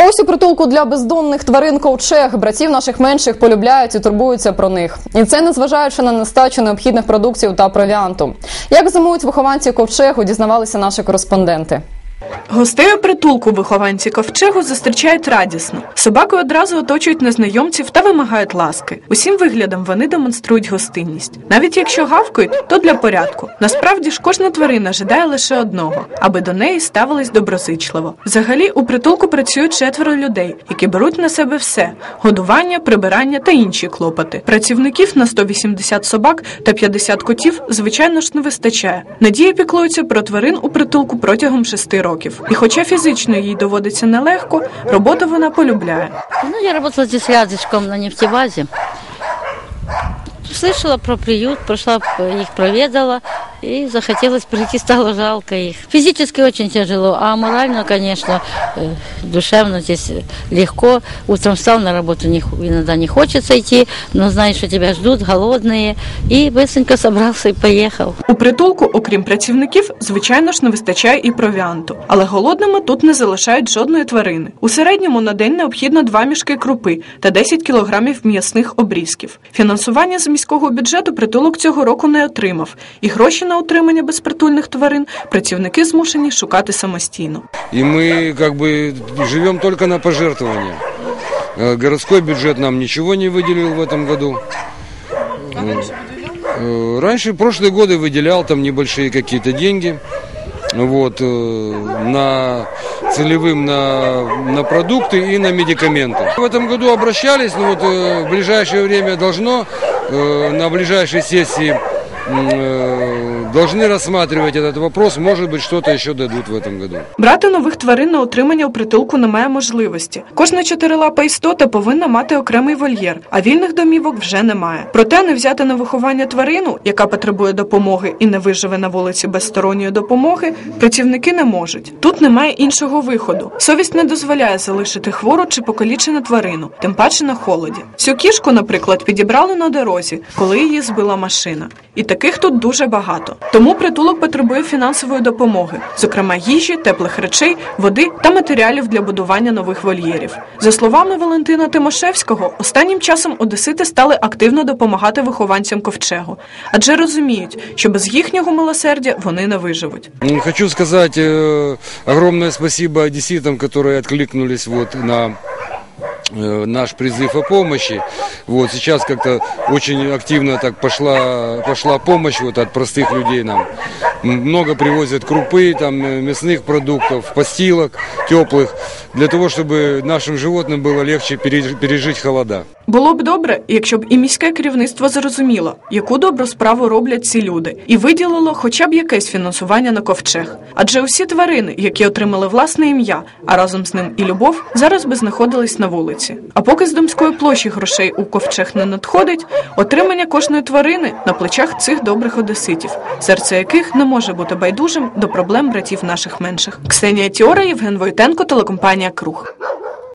А ось у притулку для бездомних тварин ковчег братів наших менших полюбляють і турбуються про них. І це незважаючи на нестачу необхідних продуктів та провіанту. Як зимують вихованці ковчегу, дізнавалися наші кореспонденти. Гостей у притулку вихованці ковчегу зустрічають радісно. Собаки одразу оточують незнайомців та вимагають ласки. Усім виглядом вони демонструють гостинність. Навіть якщо гавкають, то для порядку. Насправді ж кожна тварина жадає лише одного, аби до неї ставились доброзичливо. Взагалі у притулку працюють четверо людей, які беруть на себе все: годування, прибирання та інші клопоти. Працівників на 180 собак та 50 котів, звичайно ж, не вистачає. Надія піклується про тварин у притулку протягом шести років. І хоча фізично їй доводиться нелегко, роботу вона полюбляє. Ну, я працювала зі рядышком на нефтебазе. Слышала про приют, прошла, их проведала, и захотелось прийти, стало жалко их. Физически очень тяжело, а морально, конечно, э, душевно здесь легко. Утром встал на работу, не, хо- иногда не хочется идти, но знаешь, что тебя ждут, голодные, и быстренько собрался и поехал. У притулку, окрім працівників, звичайно ж не вистачає і провіанту, але голодними тут не залишають жодної тварини. У середньому на день необхідно 2 мішки крупи та 10 кілограмів м'ясних обрізків. Фінансування з міського бюджету притулок цього року не отримав, і гроші на утримання безпритульних тварин працівники змушені шукати самостійно. И мы как бы живем только на пожертвования. Э, Городской бюджет нам ничего не выделил в этом году. Э, Раньше, прошлые годы выделял там небольшие какие-то деньги. Вот, э, на целевым на, на продукты и на медикаменты. В этом году обращались, но вот э, в ближайшее время должно, э, на ближайшей сессии м, э, должны рассматривать этот вопрос. Может быть, что-то еще дадут в этом году. Брати нових тварин на утримання у притулку немає можливості. Кожна чотирилапа істота повинна мати окремий вольєр, а вільних домівок вже немає. Проте не взяти на виховання тварину, яка потребує допомоги і не виживе на вулиці без сторонньої допомоги, працівники не можуть. Тут немає іншого виходу. Совість не дозволяє залишити хвору чи покалічену тварину, тим паче на холоді. Цю кішку, наприклад, підібрали на дорозі, коли її збила машина. І таких тут дуже багато. Тому притулок потребує фінансової допомоги, зокрема їжі, теплих речей, води та матеріалів для будування нових вольєрів. За словами Валентина Тимошевського, останнім часом одесити стали активно допомагати вихованцям ковчегу, адже розуміють, що без їхнього милосердя вони не виживуть. М, Хочу сказать э, огромное спасибо одесситам, которые откликнулись вот на э, Наш призыв о помощи. Вот сейчас как-то очень активно так пошла, пошла помощь вот от простых людей нам. Много привозят крупы, там, э, мясных продуктов, постилок теплых, для того, чтобы нашим животным было легче переж- пережить холода. Було б добре, якщо б і міське керівництво зрозуміло, яку добру справу роблять ці люди, і виділило хоча б якесь фінансування на ковчег. Адже усі тварини, які отримали власне ім'я, а разом з ним і любов, зараз би знаходились на вулиці. А поки з домської площі грошей у ковчег не надходить, отримання кожної тварини на плечах цих добрих одеситів, серце яких не може бути байдужим до проблем братів наших менших. Ксенія Тіора, Євген Войтенко, телекомпанія Круг.